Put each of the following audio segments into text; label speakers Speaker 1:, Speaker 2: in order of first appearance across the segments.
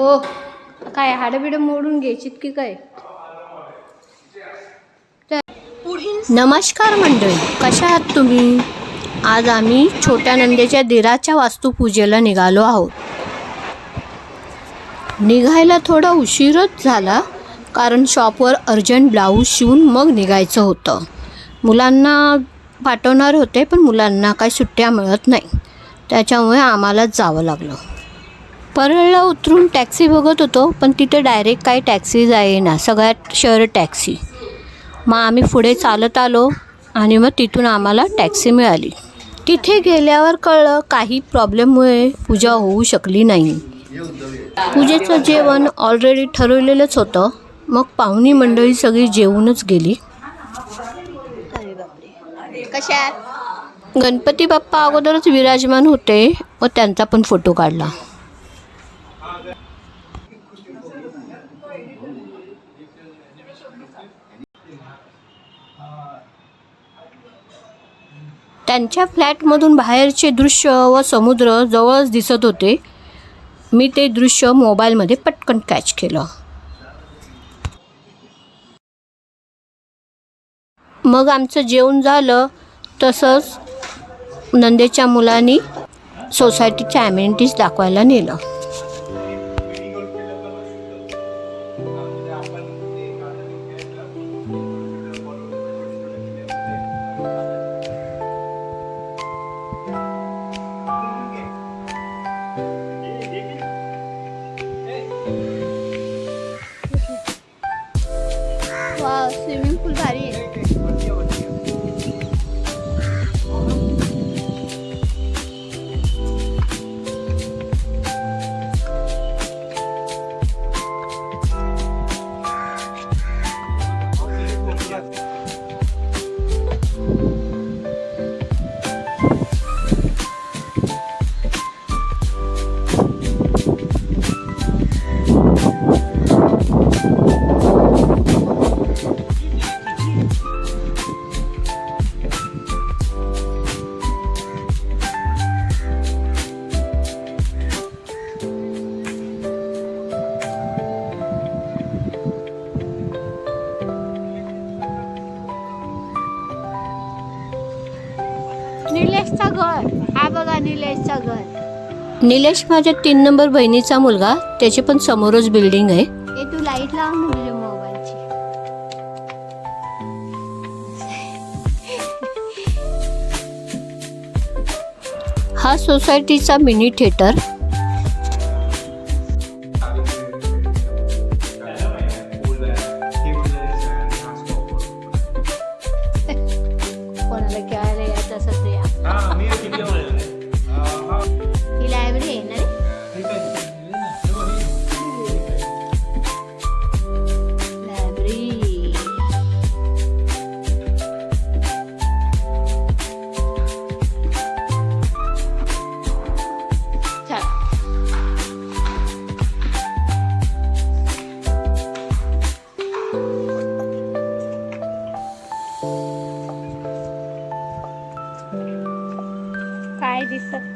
Speaker 1: हो काय हाडबिडं मोडून घ्यायचीत की काय? नमस्कार मंडळी कशा आहात तुम्ही? आज आम्ही छोट्या नंदेच्या दिराच्या वास्तुपूजेला निघालो आहोत. निघायला थोडा उशीरच झाला कारण शॉपवर अर्जंट ब्लाऊज शिवून मग निघायचं होतं. मुलांना पाठवणार होते पण मुलांना काही सुट्ट्या मिळत नाही. त्याच्यामुळे आम्हालाच जावं लागलं. परळला उतरून टॅक्सी बघत होतो पण तिथे डायरेक्ट काही टॅक्सी जाईना सगळ्यात शहर टॅक्सी. मग आम्ही पुढे चालत आलो आणि मग तिथून आम्हाला टॅक्सी मिळाली. तिथे गेल्यावर कळलं काही प्रॉब्लेममुळे पूजा होऊ शकली नाही. पूजेचं जेवण ऑलरेडी ठरवलेलंच होतं. मग पाहुणी मंडळी सगळी जेवूनच गेली. कशा गणपती बाप्पा अगोदरच विराजमान होते व त्यांचा पण फोटो काढला. त्यांच्या फ्लॅटमधून बाहेरचे दृश्य व समुद्र जवळच दिसत होते. मी ते दृश्य मोबाईलमध्ये पटकन कॅच केलं. मग आमचं जेवण झालं. तसंच नंदेच्या मुलांनी सोसायटीच्या ॲम्युनिटीज दाखवायला नेलं. निलेशचा घर निलेश माझ्या तीन नंबर बहिणीचा मुलगा त्याची पण समोरच बिल्डिंग आहे. ए तू लाइट लाव तुझ्या मोबाईलची. हा सोसायटीचा मिनी थिएटर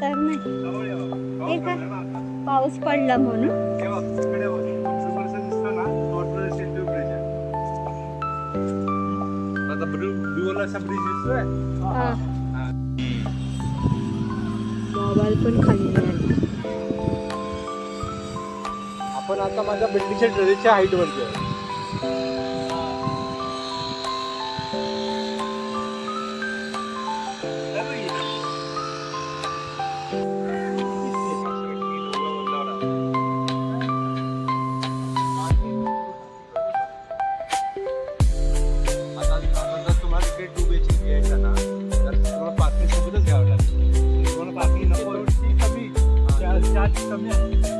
Speaker 1: तर नाही. का? पाऊस पडला म्हणून? मोबाईल पण खाली
Speaker 2: आपण आता माझ्या बिल्डिंगच्या ड्रेसच्या हाईट वरती आहे
Speaker 1: 家
Speaker 2: 吃个面。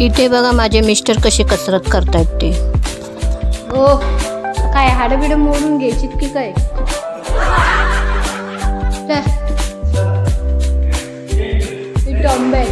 Speaker 2: इथे
Speaker 1: बघा माझे मिस्टर कसे कसरत करतायत ते. हो काय हाडबिडं मोडून घ्यायची की काय?
Speaker 2: डॉम्बे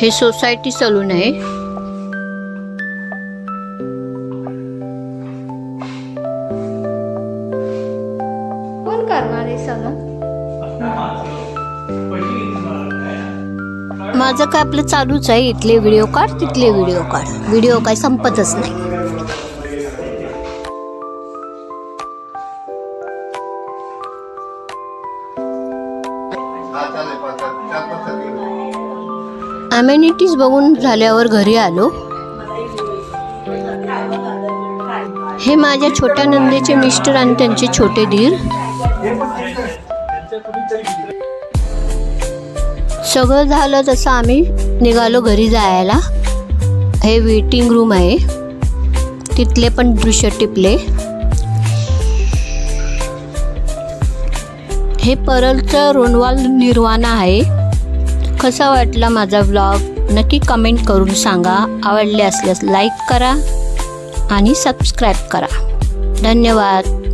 Speaker 1: हे सोसायटी सलून आहे कोण करणार आहे सलून माझं काय आपलं चालूच आहे इथले व्हिडिओ काढ तिथले व्हिडिओ काढ. व्हिडिओ काय संपतच नाही. अमेनिटीज बघून झाल्यावर घरी आलो. हे माझ्या छोट्या नंदेचे मिस्टर आणि त्यांचे छोटे धीर सगळं झालं तसं आम्ही निघालो घरी जायला. हे वेटिंग रूम आहे. तिथले पण दृश्य टिपले. हे परलचं रोणवाल निर्वाणा आहे. कसा वाटला माझा व्लॉग नक्की कमेंट करून सांगा. आवडले असल्यास लाईक करा आणि सबस्क्राईब करा. धन्यवाद.